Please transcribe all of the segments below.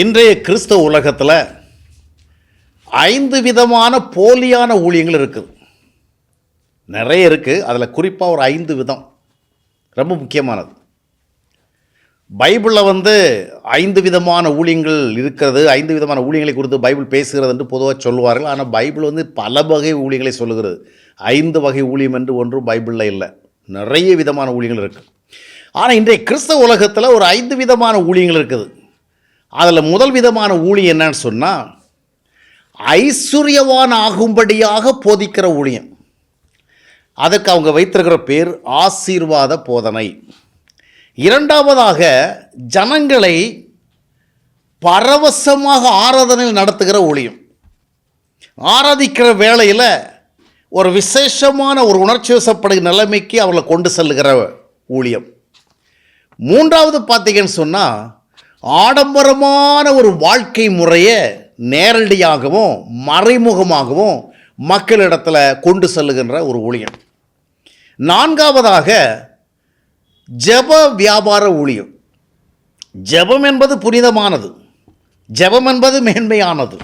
இன்றைய கிறிஸ்தவ உலகத்தில் ஐந்து விதமான போலியான ஊழியங்கள் இருக்குது நிறைய இருக்குது அதில் குறிப்பாக ஒரு ஐந்து விதம். ரொம்ப முக்கியமானது. பைபிளில் வந்து ஐந்து விதமான ஊழியங்கள் இருக்கிறது. ஐந்து விதமான ஊழியங்களை குறித்து பைபிள் பேசுகிறது என்று பொதுவாக சொல்லுவார்கள். ஆனால் பைபிள் வந்து பல வகை ஊழியங்களை சொல்லுகிறது. ஐந்து வகை ஊழியம் என்று ஒன்றும் பைபிளில் இல்லை. நிறைய விதமான ஊழியங்கள் இருக்குது ஆனால் இன்றைய கிறிஸ்தவ உலகத்தில் ஒரு ஐந்து விதமான ஊழியங்கள் இருக்குது. அதில் முதல் விதமான ஊழியம் என்னன்னு சொன்னால் ஐஸ்வர்யவான் ஆகும்படியாக போதிக்கிற ஊழியம். அதுக்கு அவங்க வைத்திருக்கிற பேர் ஆசீர்வாத போதனை. இரண்டாவதாக ஜனங்களை பரவசமாக ஆராதனையில் நடத்துகிற ஊழியம். ஆராதிக்கிற வேளையில் ஒரு விசேஷமான ஒரு உணர்ச்சி வசப்படுகிற நிலைமைக்கு அவர்களை கொண்டு செல்லுகிற ஊழியம். மூன்றாவது பார்த்தீங்கன்னு சொன்னால் ஆடம்பரமான ஒரு வாழ்க்கை முறையை நேரடியாகவும் மறைமுகமாகவும் மக்களிடத்தில் கொண்டு செல்லுகின்ற ஒரு ஊழியம். நான்காவதாக ஜெப வியாபார ஊழியம். ஜெபம் என்பது புனிதமானது. ஜெபம் என்பது மேன்மையானது.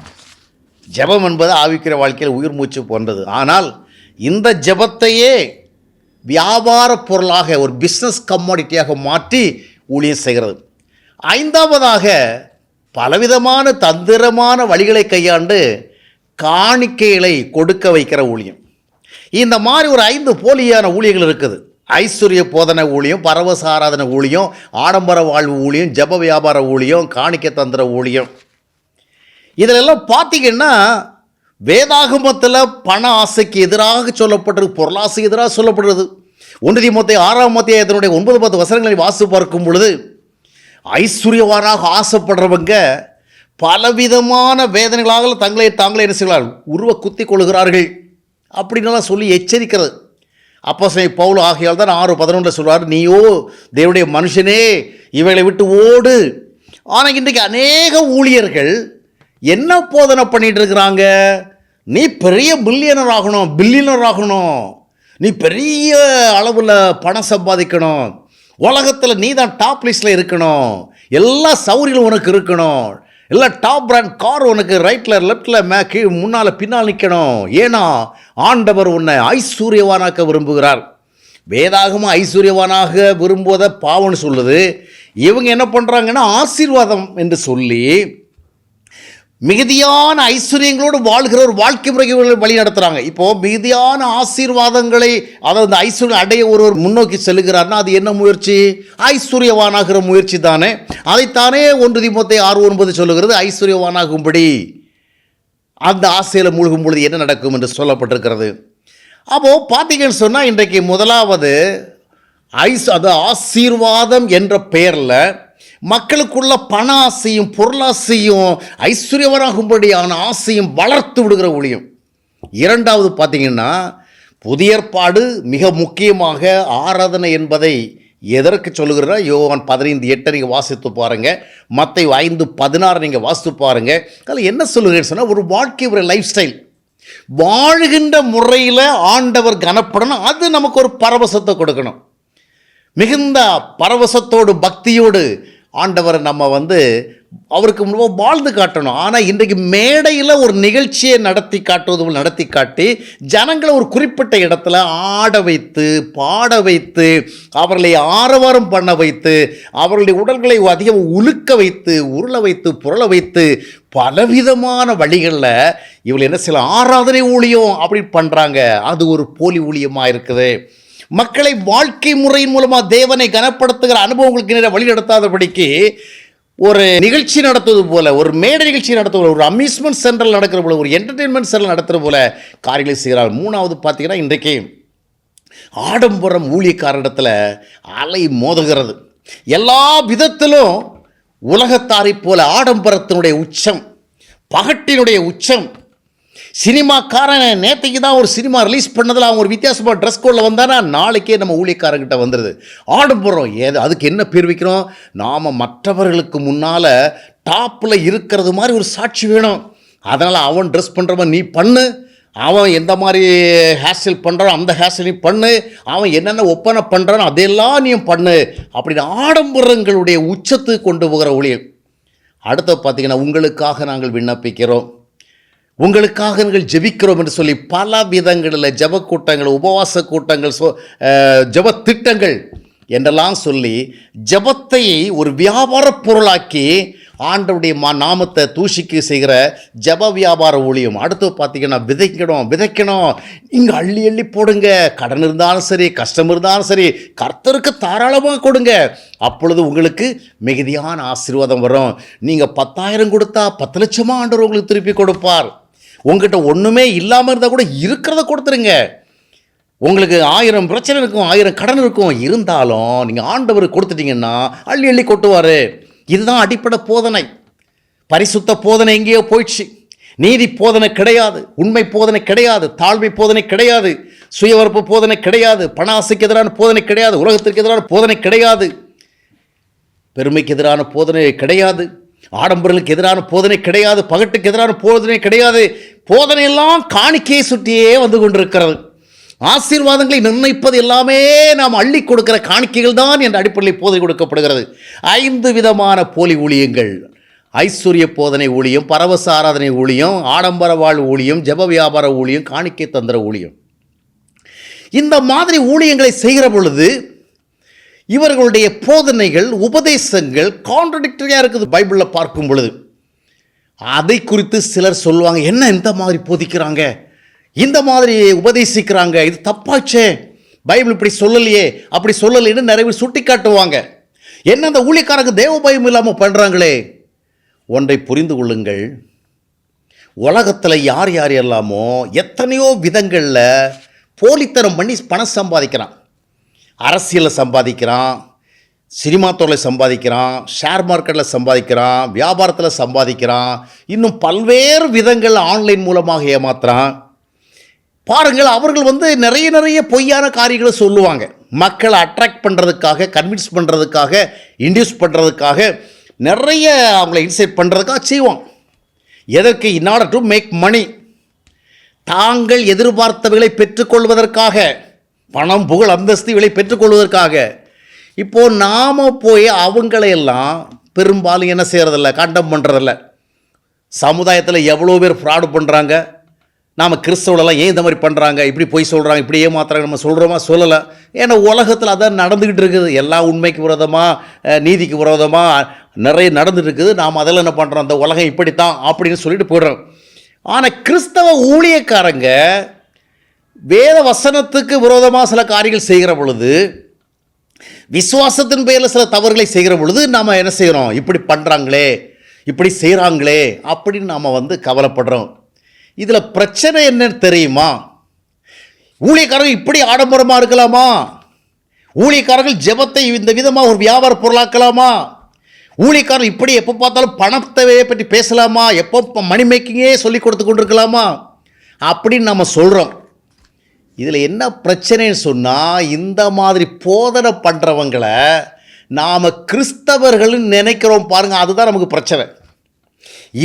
ஜெபம் என்பது ஆவிக்கிற வாழ்க்கையில் உயிர் மூச்சு போன்றது. ஆனால் இந்த ஜெபத்தையே வியாபார பொருளாக ஒரு பிஸ்னஸ் கம்மாடிட்டியாக மாற்றி ஊழியம் செய்கிறது. ஐந்தாவதாக பலவிதமான தந்திரமான வழிகளை கையாண்டு காணிக்கைகளை கொடுக்க வைக்கிற ஊழியம். இந்த மாதிரி ஒரு ஐந்து போலியான ஊழியங்கள் இருக்குது. ஐஸ்வர்ய போதனை ஊழியம் பரவச ஆராதனை ஊழியம் ஆடம்பர வாழ்வு ஊழியம் ஜப வியாபார ஊழியம் காணிக்க தந்திர ஊழியம். இதிலெல்லாம் பார்த்தீங்கன்னா வேதாகமத்தில் பண ஆசைக்கு எதிராக சொல்லப்பட்டிருக்கு பொருளாசைக்கு எதிராக சொல்லப்படுறது ஒன்றிய மொத்த ஆறாம் மத்திய இதனுடைய ஒன்பது பத்து வசனங்களை வாசு பார்க்கும் பொழுது ஐஸ்வர்யவானாக ஆசைப்படுறவங்க பலவிதமான வேதனைகளாக தங்களை தாங்களே என்ன செய்கிறார்கள்? உருவ குத்தி கொள்கிறார்கள் அப்படின்லாம் சொல்லி எச்சரிக்கிறது. அப்போ பவுல் ஆகியால் தான் ஆறு பதினொன்றில் சொல்வார் நீயோ தேவனுடைய மனுஷனே இவைகளை விட்டு ஓடு. ஆனால் இன்றைக்கு அநேக ஊழியர்கள் என்ன போதனை பண்ணிட்டு இருக்கிறாங்க? நீ பெரிய பில்லியனர் ஆகணும் பில்லியனர் ஆகணும். நீ பெரிய அளவில் பணம் சம்பாதிக்கணும். உலகத்தில் நீ தான் டாப் லிஸ்ட்டில் இருக்கணும். எல்லா சௌகரியங்களும் உனக்கு இருக்கணும். எல்லா டாப் பிராண்ட் கார் உனக்கு ரைட்டில் லெஃப்டில் மே கீழ் முன்னால் பின்னால் நிற்கணும் ஏன்னா ஆண்டவர் உன்னை ஐஸ்வர்யவானாக்க விரும்புகிறார். வேதாகமும் ஐஸ்வர்யவானாக விரும்புவதை பாவம்னு சொல்லுது. இவங்க என்ன பண்ணுறாங்கன்னா ஆசீர்வாதம் என்று சொல்லி மிகுதியான ஐஸ்வர்யங்களோடு வாழ்கிற ஒரு வாழ்க்கை முறை வழி நடத்துகிறாங்க இப்போது மிகுதியான ஆசீர்வாதங்களை அதாவது அந்த ஐஸ்வர்யம் அடைய ஒருவர் முன்னோக்கி செல்கிறார்னா அது என்ன முயற்சி? ஐஸ்வர்யவானாகிற முயற்சி தானே. அதைத்தானே ஒன்று திமுத்தை ஆறு ஒன்பது சொல்லுகிறது ஐஸ்வர்யவானாகும்படி அந்த ஆசையில் மூழ்கும் பொழுது என்ன நடக்கும்? என்று சொல்லப்பட்டிருக்கிறது. அப்போது பார்த்தீங்கன்னு சொன்னால் இன்றைக்கு முதலாவது ஐஸ் அது ஆசீர்வாதம் என்ற பெயரில் மக்களுக்குள்ள பண ஆசையும் பொருளாசையும் ஐஸ்வர்யவராகும்படியான ஆசையும் வளர்த்து விடுகிற ஒளியும். இரண்டாவது பார்த்தீங்கன்னா புதிய ஏற்பாடு மிக முக்கியமாக ஆராதனை என்பதை எதற்கு சொல்லுகிறா யோவான் பதினைந்து எட்டை நீங்கள் வாசித்து பாருங்கள் மற்ற ஐந்து பதினாறு நீங்கள் வாசித்து பாருங்கள் அதில் என்ன சொல்லுகிறேன்னு சொன்னால் ஒரு வாழ்க்கை ஒரு லைஃப் ஸ்டைல் வாழ்கின்ற முறையில் ஆண்டவர் கனப்படணும். அது நமக்கு ஒரு பரவசத்தை கொடுக்கணும். மிகுந்த பரவசத்தோடு பக்தியோடு ஆண்டவர் நம்ம வந்து அவருக்கு முன்பாக வாழ்ந்து காட்டணும். ஆனால் இன்றைக்கு மேடையில் ஒரு நிகழ்ச்சியை நடத்தி காட்டுவது போல் நடத்தி காட்டி ஜனங்களை ஒரு குறிப்பிட்ட இடத்துல ஆட வைத்து பாட வைத்து அவர்களை ஆரவாரம் பண்ண வைத்து அவர்களுடைய உடல்களை அதிகம் உலுக்க வைத்து உருள வைத்து புரள வைத்து பலவிதமான வழிகளில் இவள் என்ன சில ஆராதனை ஊழியம் அப்படி பண்ணுறாங்க அது ஒரு போலி ஊழியமாக இருக்குது. மக்களை வாழ்க்கை முறையின் மூலமாக தேவனை கனப்படுத்துகிற அனுபவங்களுக்கு நேர வழி நடத்தாதபடிக்கு ஒரு நிகழ்ச்சி நடத்துவது போல ஒரு மேடை நிகழ்ச்சி நடத்துவது போல ஒரு அம்யூஸ்மெண்ட் சென்டரில் நடக்கிற போல ஒரு என்டர்டெயின்மெண்ட் சென்டர் நடத்துகிற போல காரியங்களை செய்கிறார். மூணாவது பார்த்தீங்கன்னா இன்றைக்கு ஆடம்பரம் ஊழியக்காரிடத்தில் அலை மோதுகிறது. எல்லா விதத்திலும் உலகத்தாரைப் போல ஆடம்பரத்தினுடைய உச்சம் பகட்டினுடைய உச்சம் சினிமாக்காரன் நேற்றுக்கு தான் ஒரு சினிமா ரிலீஸ் பண்ணதில் அவங்க ஒரு வித்தியாசமாக ட்ரெஸ் கோடில் வந்தானா? நாளைக்கே நம்ம ஊழியக்காரங்கிட்ட வந்துடுது ஆடம்பரம் ஏது அதுக்கு என்ன பேர் வைக்கிறோம்? நாம் மற்றவர்களுக்கு முன்னால் டாப்பில் இருக்கிறது மாதிரி ஒரு சாட்சி வேணும். அதனால் அவன் ட்ரெஸ் பண்ணுறவன் நீ பண்ணு. அவன் எந்த மாதிரி ஹேர் பண்ணுறான் அந்த ஹேர் நீ பண்ணு. அவன் என்னென்ன ஒப்பனை பண்ணுறானோ அதையெல்லாம் நீ பண்ணு. அப்படின்னு ஆடம்பரங்களுடைய உச்சத்துக்கு கொண்டு போகிற ஊழியம் அடுத்த பார்த்திங்கன்னா உங்களுக்காக நாங்கள் விண்ணப்பிக்கிறோம். உங்களுக்காக நாங்கள் ஜெபிக்கிறோம் என்று சொல்லி பல விதங்களில் ஜப கூட்டங்கள் உபவாச கூட்டங்கள் சொ அஹ், திட்டங்கள் என்றெல்லாம் சொல்லி ஜெபத்தை ஒரு வியாபார பொருளாக்கி ஆண்டவுடைய மா நாமத்தை தூஷிக்கு செய்கிற ஜெப வியாபார ஊழியம். அடுத்து பார்த்தீங்கன்னா விதைக்கணும் விதைக்கணும். இங்கே அள்ளி அள்ளி போடுங்க. கடன் இருந்தாலும் சரி கஷ்டம் இருந்தாலும் சரி கர்த்தருக்கு தாராளமாக கொடுங்க. அப்பொழுது உங்களுக்கு மிகுதியான ஆசீர்வாதம் வரும். நீங்கள் பத்தாயிரம் கொடுத்தா பத்து லட்சமாக ஆண்டவர் உங்களுக்கு திருப்பி கொடுப்பார். உங்ககிட்ட ஒன்றுமே இல்லாமல் இருந்தால் கூட இருக்கிறத கொடுத்துருங்க. உங்களுக்கு ஆயிரம் பிரச்சனை இருக்கும் ஆயிரம் கடன் இருக்கும். இருந்தாலும் நீங்கள் ஆண்டவர் கொடுத்துட்டீங்கன்னா அள்ளி அள்ளி கொட்டுவார். இதுதான் அடிப்படை போதனை. பரிசுத்த போதனை எங்கேயோ போயிடுச்சு. நீதி போதனை கிடையாது உண்மை போதனை கிடையாது தாழ்மை போதனை கிடையாது சுயவரப்பு போதனை கிடையாது பண ஆசைக்கு எதிரான போதனை கிடையாது உலகத்திற்கு எதிரான போதனை கிடையாது. பெருமைக்கு எதிரான போதனை கிடையாது. ஆடம்பர்களுக்கு எதிரான போதனை கிடையாது பகட்டுக்கு எதிரான போதனை கிடையாது. போதனையெல்லாம் காணிக்கையை சுற்றியே வந்து கொண்டிருக்கிறது. ஆசீர்வாதங்களை நிர்ணயிப்பது எல்லாமே நாம் அள்ளி கொடுக்கிற காணிக்கைகள் தான் என்ற அடிப்படையில் போதை கொடுக்கப்படுகிறது. ஐந்து விதமான போலி ஊழியங்கள். ஐஸ்வர்ய போதனை ஊழியம் பரவச ஆராதனை ஊழியம் ஆடம்பர வாழ் ஊழியம் ஜெப வியாபார ஊழியம் காணிக்கை தந்திர ஊழியம். இந்த மாதிரி ஊழியங்களை செய்கிற பொழுது இவர்களுடைய போதனைகள் உபதேசங்கள் கான்ட்ரடிக்டரியாக இருக்குது பைபிளில் பார்க்கும் பொழுது. அதை குறித்து சிலர் சொல்லுவாங்க என்ன இந்த மாதிரி போதிக்கிறாங்க? இந்த மாதிரி உபதேசிக்கிறாங்க? இது தப்பாச்சே. பைபிள் இப்படி சொல்லலையே அப்படி சொல்லலைன்னு நிறைய பேர் சுட்டி காட்டுவாங்க என்ன அந்த ஊழியக்காரங்க தேவ பயம் இல்லாமல் பண்ணுறாங்களே ஒன்றை புரிந்து கொள்ளுங்கள். உலகத்தில் யார் யார் எல்லாமோ எத்தனையோ விதங்களில் போலித்தனம் பண்ணி பணம் சம்பாதிக்கிறான். அரசியலில் சம்பாதிக்கிறான் சினிமா துறையில் சம்பாதிக்கிறான் ஷேர் மார்க்கெட்டில் சம்பாதிக்கிறான் வியாபாரத்தில் சம்பாதிக்கிறான் இன்னும் பல்வேறு விதங்கள் ஆன்லைன் மூலமாக ஏமாத்துறான். பாருங்கள் அவர்கள் வந்து நிறைய நிறைய பொய்யான காரியங்களை சொல்லுவாங்க. மக்களை அட்ராக்ட் பண்ணுறதுக்காக கன்வின்ஸ் பண்ணுறதுக்காக இன்டியூஸ் பண்ணுறதுக்காக நிறைய அவங்கள இன்சைட் பண்ணுறதுக்காக செய்வோம் எதற்கு? In order to make money தாங்கள் எதிர்பார்த்தவைகளை பெற்றுக்கொள்வதற்காக. பணம் புகழ் அந்தஸ்து இவளை பெற்றுக்கொள்வதற்காக. இப்போது நாம் போய் அவங்களையெல்லாம் பெரும்பாலும் என்ன செய்கிறதில்ல கண்டம் பண்ணுறதில்ல சமுதாயத்தில் எவ்வளோ பேர் ஃப்ராடு பண்ணுறாங்க நாம் கிறிஸ்தவர்களெல்லாம் ஏன் இந்த மாதிரி பண்ணுறாங்க இப்படி போய் சொல்கிறாங்க இப்படி ஏமாத்துறாங்க நம்ம சொல்கிறோமா சொல்லலை. ஏன்னா உலகத்தில் அதான் நடந்துக்கிட்டு இருக்குது. எல்லாம் உண்மைக்கு விரோதமாக நீதிக்கு விரோதமாக நிறைய நடந்துட்டு இருக்குது. நாம் அதெல்லாம் என்ன பண்ணுறோம் அந்த உலகம் இப்படித்தான் அப்படின்னு சொல்லிட்டு போயிடுறோம். ஆனால் கிறிஸ்தவ ஊழியக்காரங்க வேத வசனத்துக்கு விரோதமாக சில காரியங்கள் செய்கிற பொழுது விசுவாசத்தின் பேரில் சில தவறுகளை செய்கிற பொழுது நாம் என்ன செய்கிறோம்? இப்படி பண்ணுறாங்களே இப்படி செய்கிறாங்களே அப்படின்னு நாம் வந்து கவலைப்படுறோம். இதில் பிரச்சனை என்னன்னு தெரியுமா? ஊழியக்காரர்கள் இப்படி ஆடம்பரமாக இருக்கலாமா? ஊழியக்காரர்கள் ஜெபத்தை இந்த விதமாக ஒரு வியாபார பொருளாக்கலாமா? ஊழியக்காரர் இப்படி எப்போ பார்த்தாலும் பணத்தை பற்றி பேசலாமா? எப்போ மணி மேக்கிங்கே சொல்லி கொடுத்து கொண்டிருக்கலாமா? அப்படின்னு நம்ம சொல்கிறோம் இதில் என்ன பிரச்சனைன்னு சொன்னால் இந்த மாதிரி போதனை பண்ணுறவங்களை நாம் கிறிஸ்தவர்கள்னு நினைக்கிறோம் பாருங்கள் அதுதான் நமக்கு பிரச்சனை.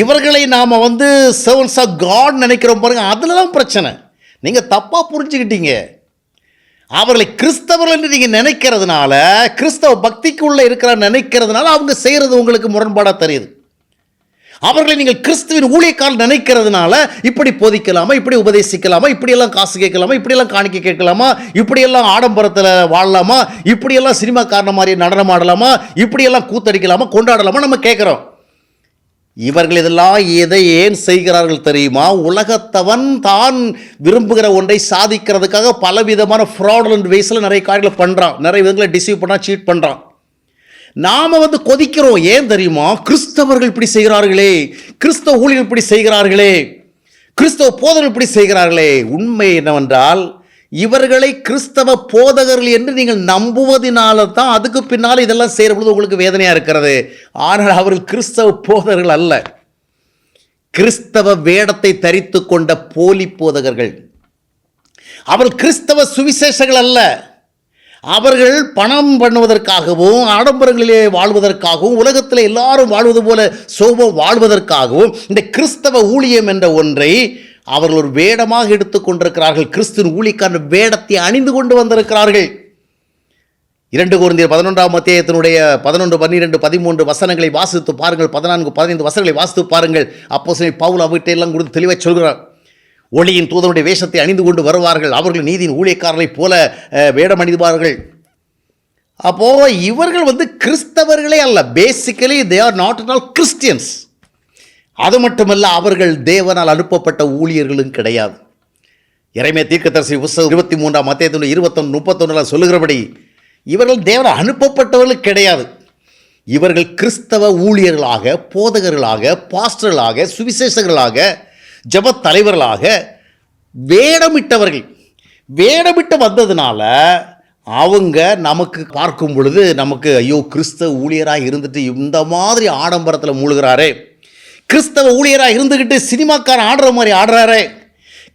இவர்களை நாம் வந்து செவன்ஸ் ஆஃப் காட் நினைக்கிறோம் பாருங்கள் அதில் தான் பிரச்சனை. நீங்கள் தப்பாக புரிஞ்சுக்கிட்டீங்க. அவர்களை கிறிஸ்தவர்கள் என்று நீங்கள் நினைக்கிறதுனால கிறிஸ்தவ பக்திக்குள்ளே இருக்கிற நினைக்கிறதுனால அவங்க செய்கிறது உங்களுக்கு முரண்பாடாக தெரியுது. அவர்களை நீங்கள் கிறிஸ்துவின் ஊழியக்கால் நினைக்கிறதுனால இப்படி போதிக்கலாமா இப்படி உபதேசிக்கலாமா இப்படியெல்லாம் காசு கேட்கலாமா இப்படியெல்லாம் காணிக்க கேட்கலாமா இப்படியெல்லாம் ஆடம்பரத்தில் வாழலாமா இப்படியெல்லாம் சினிமாக்காரன மாதிரி நடனம் ஆடலாமா இப்படியெல்லாம் கூத்தடிக்கலாமா கொண்டாடலாமா நம்ம கேட்குறோம். இவர்கள் இதெல்லாம் எதை ஏன் செய்கிறார்கள் தெரியுமா? உலகத்தவன் தான் விரும்புகிற ஒன்றை சாதிக்கிறதுக்காக பலவிதமான ஃப்ராடுலண்ட் வேஸில் நிறைய காரியங்களை பண்ணுறான் நிறைய விதங்களை டிசீவ் பண்ணுறான் சீட் பண்ணுறான் நாம் வந்து கொதிக்கிறோம். ஏன் தெரியுமா? கிறிஸ்தவர்கள் இப்படி செய்கிறார்களே. கிறிஸ்தவ ஊழியர் இப்படி செய்கிறார்களே. கிறிஸ்தவ போதகர்கள் இப்படி செய்கிறார்களே. உண்மை என்னவென்றால் இவர்களை கிறிஸ்தவ போதகர்கள் என்று நீங்கள் நம்புவதினால தான் அதுக்கு பின்னால் இதெல்லாம் செய்கிற பொழுது உங்களுக்கு வேதனையாக இருக்கிறது. ஆனால் அவர்கள் கிறிஸ்தவ போதகர்கள் அல்ல. கிறிஸ்தவ வேடத்தை தரித்து கொண்ட போலி போதகர்கள். அவர்கள் கிறிஸ்தவ சுவிசேஷங்கள் அல்ல. அவர்கள் பணம் பண்ணுவதற்காகவும் ஆடம்பரங்களிலே வாழ்வதற்காகவும் உலகத்தில் எல்லாரும் வாழ்வது போல சோபம் வாழ்வதற்காகவும் இந்த கிறிஸ்தவ ஊழியம் என்ற ஒன்றை அவர்கள் ஒரு வேடமாக எடுத்துக்கொண்டிருக்கிறார்கள் கிறிஸ்துவின் ஊழிக்கான வேடத்தை அணிந்து கொண்டு வந்திருக்கிறார்கள். இரண்டு குருந்தியர் பதினொன்றாம் மத்தியத்தினுடைய பதினொன்று பன்னிரெண்டு பதிமூன்று வசனங்களை வாசித்து பாருங்கள். பதினான்கு பதினைந்து வசனங்களை வாசித்து பாருங்கள். அப்போ பவுல் அவர்கிட்ட எல்லாம் கொடுத்து தெளிவாக சொல்கிறார். ஒளியின் தூதனுடைய வேஷத்தை அணிந்து கொண்டு வருவார்கள். அவர்கள் நீதியின் ஊழியக்காரர்களைப் போல வேடம் அணிந்துவார்கள் அப்போது இவர்கள் வந்து கிறிஸ்தவர்களே அல்ல. Basically they are not at all Christians அது மட்டுமல்ல அவர்கள் தேவனால் அனுப்பப்பட்ட ஊழியர்களும் கிடையாது. இறைமே தீர்க்கதரிசி புஸ்தகம் இருபத்தி மூன்றாம் மத்தியத்தினுடைய இருபத்தொன்று முப்பத்தொன்னில் சொல்லுகிறபடி இவர்கள் தேவனால் அனுப்பப்பட்டவர்கள் கிடையாது. இவர்கள் கிறிஸ்தவ ஊழியர்களாக போதகர்களாக பாஸ்டர்களாக சுவிசேஷகர்களாக ஜெபத் தலைவர்களாக வேடமிட்டவர்கள். வேடமிட்டு வந்ததுனால அவங்க நமக்கு பார்க்கும் பொழுது நமக்கு ஐயோ கிறிஸ்தவ ஊழியராக இருந்துட்டு இந்த மாதிரி ஆடம்பரத்தில் மூழ்கிறாரே. கிறிஸ்தவ ஊழியராக இருந்துக்கிட்டு சினிமாக்காரன் ஆடுற மாதிரி ஆடுறாரே.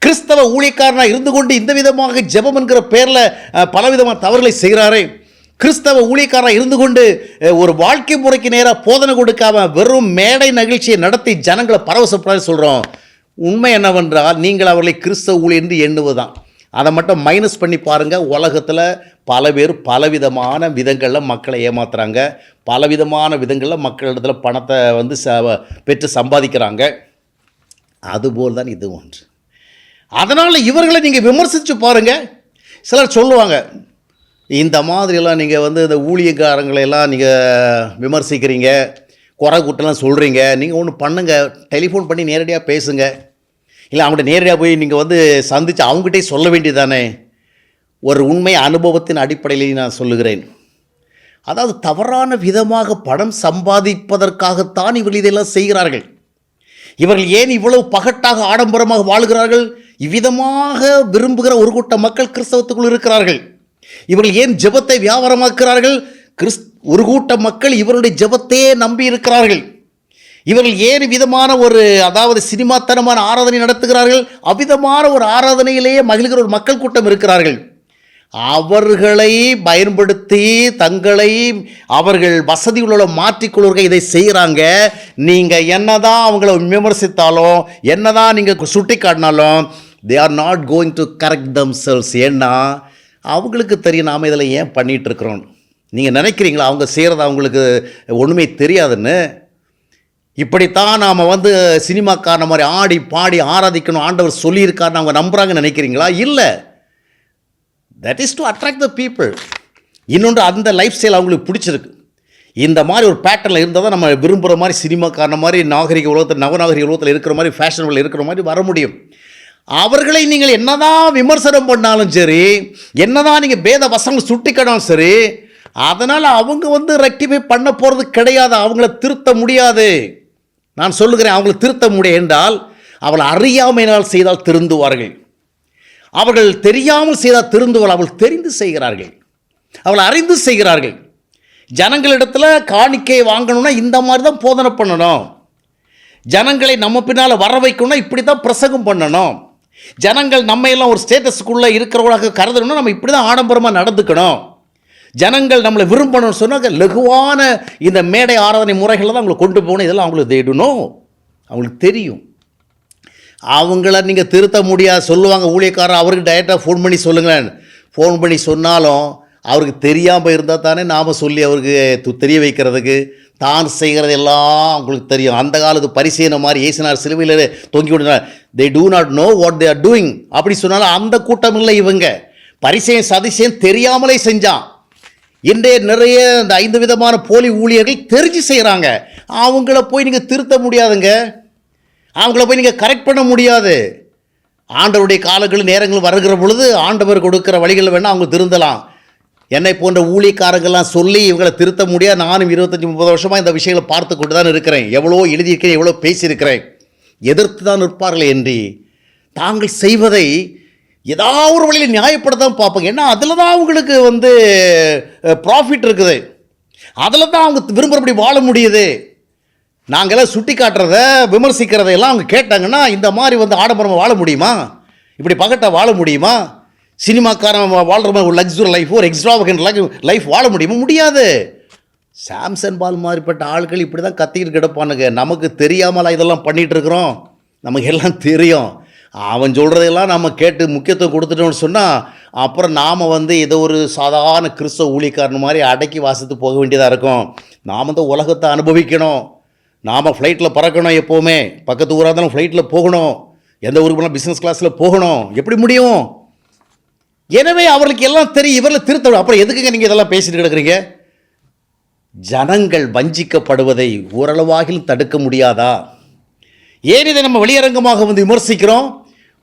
கிறிஸ்தவ ஊழியக்காரனாக இருந்து கொண்டு இந்த விதமாக ஜெபம் என்கிற பேரில் பலவிதமான தவறுகளை செய்கிறாரே. கிறிஸ்தவ ஊழியக்காரராக இருந்து கொண்டு ஒரு வாழ்க்கை முறைக்கு நேராக போதனை கொடுக்காம வெறும் மேடை நிகழ்ச்சியை நடத்தி ஜனங்களை பரவசப்படாது சொல்கிறோம் உண்மை என்னவென்றால் நீங்கள் அவர்களை கிறிஸ்தவ ஊழியர் என்று எண்ணுவதுதான். அதை மட்டும் மைனஸ் பண்ணி பாருங்கள் உலகத்தில் பல பேர் பலவிதமான விதங்களில் மக்களை ஏமாத்துறாங்க. பலவிதமான விதங்களில் மக்களிடத்தில் பணத்தை வந்து ச பெற்று சம்பாதிக்கிறாங்க. அதுபோல் தான் இது ஒன்று. அதனால் இவர்களை நீங்கள் விமர்சித்து பாருங்கள் சிலர் சொல்லுவாங்க இந்த மாதிரியெல்லாம் நீங்கள் வந்து இந்த ஊழியக்காரங்களையெல்லாம் நீங்கள் விமர்சிக்கிறீங்க. குறை கூட்டெல்லாம் சொல்கிறீங்க நீங்கள் ஒன்று பண்ணுங்கள் டெலிஃபோன் பண்ணி நேரடியாக பேசுங்க. இல்லை அவங்கள்ட்ட நேரடியாக போய் நீங்கள் வந்து சந்தித்து அவங்ககிட்டே சொல்ல வேண்டியதானே ஒரு உண்மை அனுபவத்தின் அடிப்படையில் நான் சொல்லுகிறேன். அதாவது தவறான விதமாக பணம் சம்பாதிப்பதற்காகத்தான் இவர்கள் இதெல்லாம் செய்கிறார்கள். இவர்கள் ஏன் இவ்வளவு பகட்டாக ஆடம்பரமாக வாழுகிறார்கள்? இவ்விதமாக விரும்புகிற ஒரு கூட்ட மக்கள் கிறிஸ்தவத்துக்குள் இருக்கிறார்கள். இவர்கள் ஏன் ஜெபத்தை வியாபாரமாக்குறார்கள் கிறிஸ் ஒரு கூட்ட மக்கள் இவருடைய ஜெபத்தையே நம்பி இருக்கிறார்கள் இவர்கள் ஏன் விதமான ஒரு அதாவது சினிமாத்தனமான ஆராதனை நடத்துகிறார்கள்? அவ்விதமான ஒரு ஆராதனையிலேயே மகிழ்கிற ஒரு மக்கள் கூட்டம் இருக்கிறார்கள். அவர்களை பயன்படுத்தி தங்களை அவர்கள் வசதி உள்ள மாற்றிக்கொள்வர்கள் இதை செய்கிறாங்க. நீங்கள் என்னதான் அவங்கள விமர்சித்தாலும் என்னதான் நீங்கள் சுட்டி காட்டினாலும் they are not going to correct themselves ஏன்னா அவங்களுக்கு தெரியும் நாம் இதில் ஏன் பண்ணிகிட்ருக்கிறோம் நீங்கள் நினைக்கிறீங்களா? அவங்க செய்கிறது அவங்களுக்கு ஒன்றுமே தெரியாதுன்னு. இப்படித்தான் நாம் வந்து சினிமாக்காரன மாதிரி ஆடி பாடி ஆராதிக்கணும் ஆண்டவர் சொல்லியிருக்காருன்னு அவங்க நம்புகிறாங்கன்னு நினைக்கிறீங்களா? இல்லை. That is to attract the people இன்னொன்று அந்த லைஃப் ஸ்டைல் அவங்களுக்கு பிடிச்சிருக்கு. இந்த மாதிரி ஒரு பேட்டர்னில் இருந்தால் தான் நம்ம விரும்புகிற மாதிரி சினிமாக்காரன மாதிரி நாகரிக உலகத்தில் நவநாகரிக உலகத்தில் இருக்கிற மாதிரி ஃபேஷனபிள் இருக்கிற மாதிரி வர முடியும். அவர்களை நீங்கள் என்னதான் விமர்சனம் பண்ணாலும் சரி என்னதான் நீங்கள் பேத வசங்கள் சுட்டிக்கணும் சரி அதனால் அவங்க வந்து ரெக்டிஃபை பண்ண போகிறது கிடையாது. அவங்கள திருத்த முடியாது. நான் சொல்லுகிறேன் அவங்கள திருத்த முடியும் என்றால் அவளை அறியாமையினால் செய்தால் திருந்துவார்கள். அவர்கள் தெரியாமல் செய்தால் திருந்துவாள். அவள் தெரிந்து செய்கிறார்கள். அவள் அறிந்து செய்கிறார்கள். ஜனங்களிடத்தில் காணிக்கை வாங்கணும்னா இந்த மாதிரி தான் போதனை பண்ணணும். ஜனங்களை நம்ம பின்னால் வர வைக்கணும்னா இப்படி தான் பிரசங்கம் பண்ணணும். ஜனங்கள் நம்ம எல்லாம் ஒரு ஸ்டேட்டஸ்க்குள்ளே இருக்கிறவங்களாக கருதணும்னா நம்ம இப்படி தான் ஆடம்பரமாக நடந்துக்கணும். ஜனங்கள் நம்மளை விரும்பணும்னு சொன்னாங்க லகுவான இந்த மேடை ஆராதனை முறைகளில் தான் அவங்களை கொண்டு போகணும். இதெல்லாம் அவங்களுக்கு தேடணும் அவங்களுக்கு தெரியும். அவங்கள நீங்கள் திருத்த முடியாது சொல்லுவாங்க ஊழியக்காரர் அவருக்கு டைரெக்டாக ஃபோன் பண்ணி சொல்லுங்களேன். ஃபோன் பண்ணி சொன்னாலும் அவருக்கு தெரியாமல் இருந்தால் தானே நாம் சொல்லி அவருக்கு தெரிய வைக்கிறதுக்கு. தான் செய்கிறது எல்லாம் அவங்களுக்கு தெரியும். அந்த காலத்து பரிசீலனை மாதிரி ஏசினார் சிலுவையில் தொங்கி விடுனார் they do not know what they are doing அப்படி சொன்னாலும் அந்த கூட்டம் இல்லை இவங்க. பரிசையும் சதிசையும் தெரியாமலே செஞ்சான். இன்றைய நிறைய இந்த ஐந்து விதமான போலி ஊழியர்கள் தெரிஞ்சு செய்கிறாங்க அவங்கள போய் நீங்கள் திருத்த முடியாதுங்க. அவங்கள போய் நீங்கள் கரெக்ட் பண்ண முடியாது. ஆண்டவருடைய காலங்கள் நேரங்கள் வருகிற பொழுது ஆண்டவர் கொடுக்குற வழிகள் வேணால் அவங்க திருந்தலாம். என்னை போன்ற ஊழியக்காரங்கள்லாம் சொல்லி இவங்களை திருத்த முடியாது. நானும் இருபத்தஞ்சி முப்பது வருஷமாக இந்த விஷயங்களை பார்த்து கொண்டு தான் இருக்கிறேன். எவ்வளோ எழுதியிருக்கிறேன் எவ்வளோ பேசியிருக்கிறேன். எதிர்த்து தான் நிற்பார்கள் என்று தாங்கள் செய்வதை ஏதாவது ஒரு வழியில் நியாயப்பட தான் பார்ப்பாங்க. ஏன்னா அதில் தான் அவங்களுக்கு வந்து ப்ராஃபிட் இருக்குது. அதில் தான் அவங்க விரும்புகிறபடி வாழ முடியுது. நாங்களாம் சுட்டி காட்டுறத விமர்சிக்கிறதையெல்லாம் அவங்க கேட்டாங்கன்னா இந்த மாதிரி வந்து ஆடம்பரமாக வாழ முடியுமா? இப்படி பகட்டா வாழ முடியுமா? சினிமாக்காரன் வாழ்கிற மாதிரி ஒரு லக்ஸுரி லைஃப் ஒரு எக்ஸ்ட்ராவகண்ட் லைஃப் வாழ முடியுமா? முடியாது. சாம்சன் பால் மாதிரிப்பட்ட ஆட்கள் இப்படி தான் கத்திக்கிட்டு கிடப்பானுங்க. நமக்கு தெரியாமலா இதெல்லாம் பண்ணிகிட்டு இருக்கிறோம். நமக்கு எல்லாம் தெரியும். அவன் சொல்கிறதெல்லாம் நம்ம கேட்டு முக்கியத்துவம் கொடுத்துட்டோம்னு சொன்னால் அப்புறம் நாம் வந்து ஏதோ ஒரு சாதாரண கிறிஸ்தவ ஊழிக்காரன் மாதிரி அடக்கி வாசித்து போக வேண்டியதாக இருக்கும். நாம் தான் உலகத்தை அனுபவிக்கணும். நாம் ஃப்ளைட்டில் பறக்கணும் எப்போவுமே. பக்கத்து ஊராக இருந்தாலும் ஃப்ளைட்டில் போகணும். எந்த ஊருக்கு போனால் பிஸ்னஸ் கிளாஸில் போகணும். எப்படி முடியும்? எனவே அவர்களுக்கு எல்லாம் தெரியும். இவரில் திருத்த அப்புறம் எதுக்குங்க நீங்கள் இதெல்லாம் பேசிட்டு கிடக்குறீங்க? ஜனங்கள் வஞ்சிக்கப்படுவதை ஓரளவாகிலும் தடுக்க முடியாதா? ஏன் இதை நம்ம வெளியரங்கமாக வந்து விமர்சிக்கிறோம்?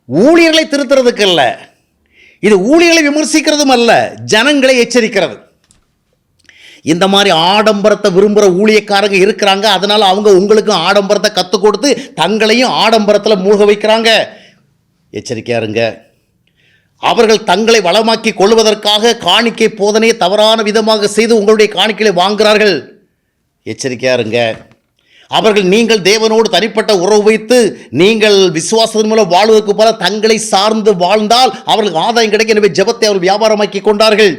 ஊழியர்களை திருத்துறதுக்கு அல்ல இது ஊழியர்களை விமர்சிக்கிறதும் அல்ல ஜனங்களை எச்சரிக்கிறது. இந்த மாதிரி ஆடம்பரத்தை விரும்புகிற ஊழியக்காரங்க இருக்கிறாங்க அதனால் அவங்க உங்களுக்கும் ஆடம்பரத்தை கற்றுக் கொடுத்து தங்களையும் ஆடம்பரத்தில் மூழ்க வைக்கிறாங்க. எச்சரிக்கையாருங்க அவர்கள் தங்களை வளமாக்கி கொள்வதற்காக காணிக்கை போதனையை தவறான விதமாக செய்து உங்களுடைய காணிக்கையை வாங்குகிறார்கள். எச்சரிக்கையாருங்க அவர்கள் நீங்கள் தேவனோடு தனிப்பட்ட உறவு வைத்து நீங்கள் விசுவாசத்தின் மூலம் வாழ்வதற்கு போல தங்களை சார்ந்து வாழ்ந்தால் அவர்களுக்கு ஆதாயம் கிடைக்க எனவே ஜபத்தை அவர்கள் வியாபாரமாக்கி கொண்டார்கள்.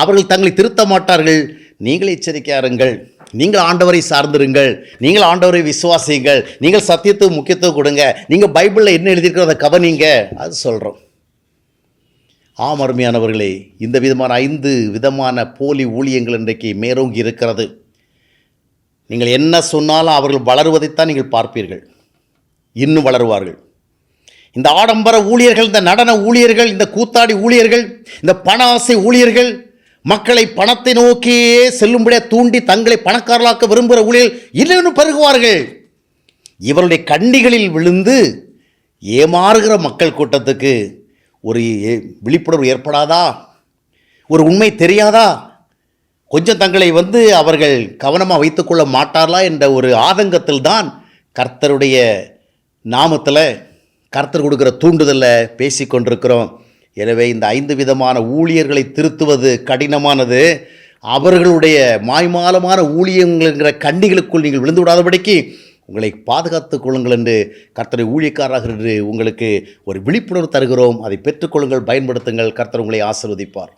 அவர்கள் தங்களை திருத்த மாட்டார்கள். நீங்கள் எச்சரிக்கையாருங்கள் நீங்கள் ஆண்டவரை சார்ந்திருங்கள். நீங்கள் ஆண்டவரை விசுவாசியுங்கள். நீங்கள் சத்தியத்துக்கு முக்கியத்துவம் கொடுங்க. நீங்கள் பைபிளில் என்ன எழுதியிருக்கிறோ அதை கவனிங்க. அது சொல்கிறோம் ஆம் அருமையானவர்களே இந்த விதமான ஐந்து விதமான போலி ஊழியங்கள் இன்றைக்கு மேலோங்கி இருக்கிறது. நீங்கள் என்ன சொன்னாலும் அவர்கள் வளருவதைத்தான் நீங்கள் பார்ப்பீர்கள். இன்னும் வளருவார்கள். இந்த ஆடம்பர ஊழியர்கள் இந்த நடன ஊழியர்கள் இந்த கூத்தாடி ஊழியர்கள் இந்த பண ஆசை ஊழியர்கள் மக்களை பணத்தை நோக்கியே செல்லும்படியாக தூண்டி தங்களை பணக்காரர்களாக்க விரும்புகிற ஊழியர்கள் இன்னும் பெருகுவார்கள். இவருடைய கண்டிகளில் விழுந்து ஏமாறுகிற மக்கள் கூட்டத்துக்கு ஒரு விழிப்புணர்வு ஏற்படாதா? ஒரு உண்மை தெரியாதா? கொஞ்சம் தங்களை வந்து அவர்கள் கவனமாக வைத்துக்கொள்ள மாட்டார்களா என்ற ஒரு ஆதங்கத்தில் தான் கர்த்தருடைய நாமத்தில் கர்த்தர் கொடுக்குற தூண்டுதலில் பேசி கொண்டிருக்கிறோம். எனவே இந்த ஐந்து விதமான ஊழியர்களை திருத்துவது கடினமானது. அவர்களுடைய மாய்மாலமான ஊழியங்கிற கண்டிகளுக்குள் நீங்கள் விழுந்து விடாதபடிக்கு உங்களை பாதுகாத்துக் கொள்ளுங்கள் என்று கர்த்தரை ஊழியக்காரராக என்று உங்களுக்கு ஒரு விழிப்புணர்வு தருகிறோம். அதை பெற்றுக்கொள்ளுங்கள் பயன்படுத்துங்கள். கர்த்தர் உங்களை ஆசீர்வதிப்பார்.